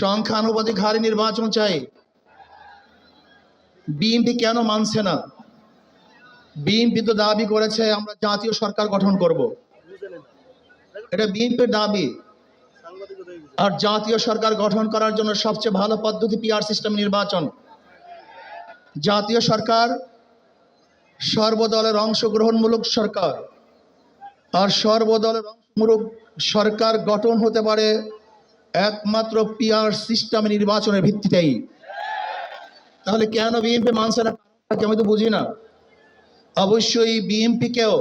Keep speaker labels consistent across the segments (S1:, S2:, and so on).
S1: সংখ্যানুপাতিক হারে নির্বাচন চাই। বিএনপি কেন মানছে না? বিএনপি তো দাবি করেছে, আমরা জাতীয় সরকার গঠন করব। এটা বিএনপির দাবি। আর জাতীয় সরকার গঠন করার জন্য সবচেয়ে ভালো পদ্ধতি পিআর সিস্টেম নির্বাচন। জাতীয় সরকার সর্বদলের অংশগ্রহণমূলক সরকার। আর সর্বদলের অংশমূলক সরকার গঠন হতে পারে একমাত্র পিআর সিস্টেম নির্বাচনের ভিত্তিতেই। তাহলে কেন বিএনপি মানছে না? আমি তো বুঝি না। অবশ্যই বিএনপিকেও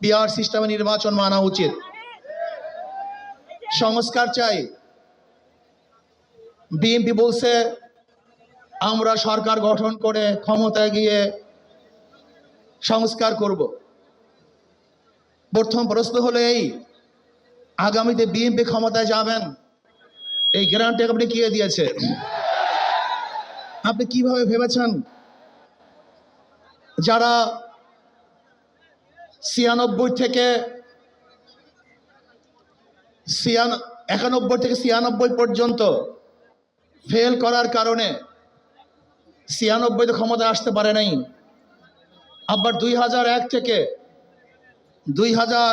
S1: পিআর সিস্টেমে নির্বাচন মানা উচিত। সংস্কার চাই। বিএনপি বলছে, আমরা সরকার গঠন করে ক্ষমতায় গিয়ে সংস্কার করব। প্রথম প্রশ্ন হলো এই আগামীতে বিএনপি ক্ষমতায় যাবেন। এই গ্যারান্টি আপনি কে দিয়েছে আপনি কীভাবে ভেবেছেন? যারা ছিয়ানব্বই থেকে একানব্বই থেকে ছিয়ানব্বই পর্যন্ত ফেল করার কারণে ছিয়ানব্বইতে ক্ষমতা আসতে পারে নাই। আবার দুই হাজার এক থেকে দুই হাজার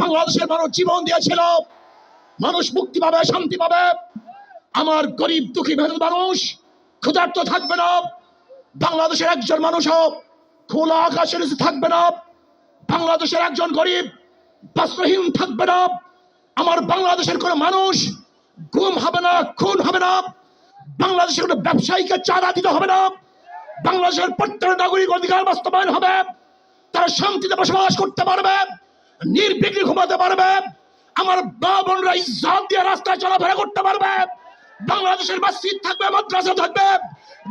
S1: বাংলাদেশের মানুষ জীবন দিয়েছিল। মানুষ মুক্তি পাবে, শান্তি পাবে। আমার গরিব, দুঃখী মেহনত মানুষ ক্ষুধার্ত থাকবে না। বাংলাদেশের একজন মানুষও খোলা আকাশের থাকবে না। বাংলাদেশের একজন গরিব বস্ত্রহীন থাকবে না। আমার বাংলাদেশের কোনো মানুষ গুম হবে না, খুন হবে না। বাংলাদেশের কোনো ব্যবসায়ীকে চাঁদা দিতে হবে না। বাংলাদেশের প্রত্যেক নাগরিক অধিকার বাস্তবায়ন হবে। তারা শান্তিতে বসবাস করতে পারবে। নির্বিঘ্নে ঘুমাতে পারবে। আমার মা বোনরা ইজ্জত দিয়ে রাস্তায় চলাফেরা করতে পারবে। বাংলাদেশের মসজিদ থাকবে, মাদ্রাসা থাকবে,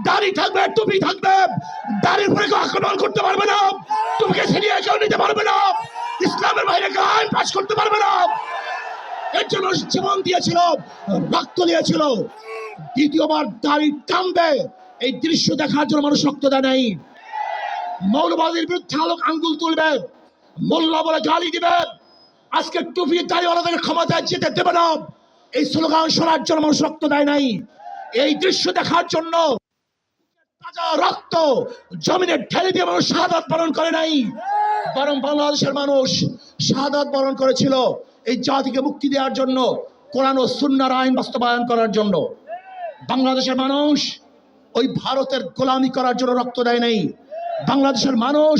S1: দাড়ি থাকবে, টুপি থাকবে। দাড়ির উপরে কেউ আক্রমণ করতে পারবে না। টুপিকে ছিনিয়ে কেউ নিতে পারবে না। ইসলামের বাইরে কেউ আইন করতে পারবে না। এর জন্য জীবন দিয়েছিল, রক্ত দিয়েছিল দ্বিতীয়বার দাড়ি টানবে। এই দৃশ্য দেখার জন্য মানুষ রক্ত দেয় নাই। মৌলবাদীর বিরুদ্ধে আলোক আঙ্গুল তুলবে। মোল্লা বলে গালি দিবে আজকে টুপি দাড়িওয়ালাদের ক্ষমতায় যেতে দেবে না। এই স্লোগান শোনার জন্য মানুষ রক্ত দেয় নাই। এই দৃশ্য দেখার জন্য তাজা রক্ত জমিনে ঢেলে দিয়ে মানুষ শাহাদাত পালন করে নাই। বরং বাংলাদেশের মানুষ শাহাদাত বরণ করেছিল এই জাতিকে মুক্তি দেওয়ার জন্য, কোরআন ও সুন্নার আইন বাস্তবায়ন করার জন্য। বাংলাদেশের মানুষ ওই ভারতের গোলামি করার জন্য রক্ত দেয় নাই। বাংলাদেশের মানুষ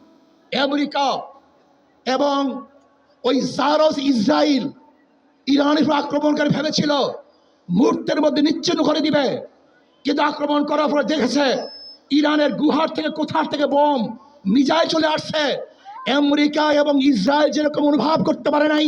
S1: আমেরিকা এবং ওই জারস ইসরায়েল ইরানের আক্রমণকারী আক্রমণ ভেবেছিল মুহূর্তের মধ্যে নিচ্ছিন্ন করে দিবে। কিন্তু আক্রমণ করার পরে দেখেছে, ইরানের গুহার থেকে কোথার থেকে বোম, মিজাইল চলে আসছে। আমেরিকা এবং ইসরায়েল যেরকম অনুভব করতে পারে নাই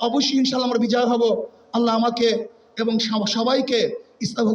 S1: অবশ্যই ইনশাল্লাহ আমরা বিজয় হব। আল্লাহ আমাকে এবং সবাইকে ইসলাম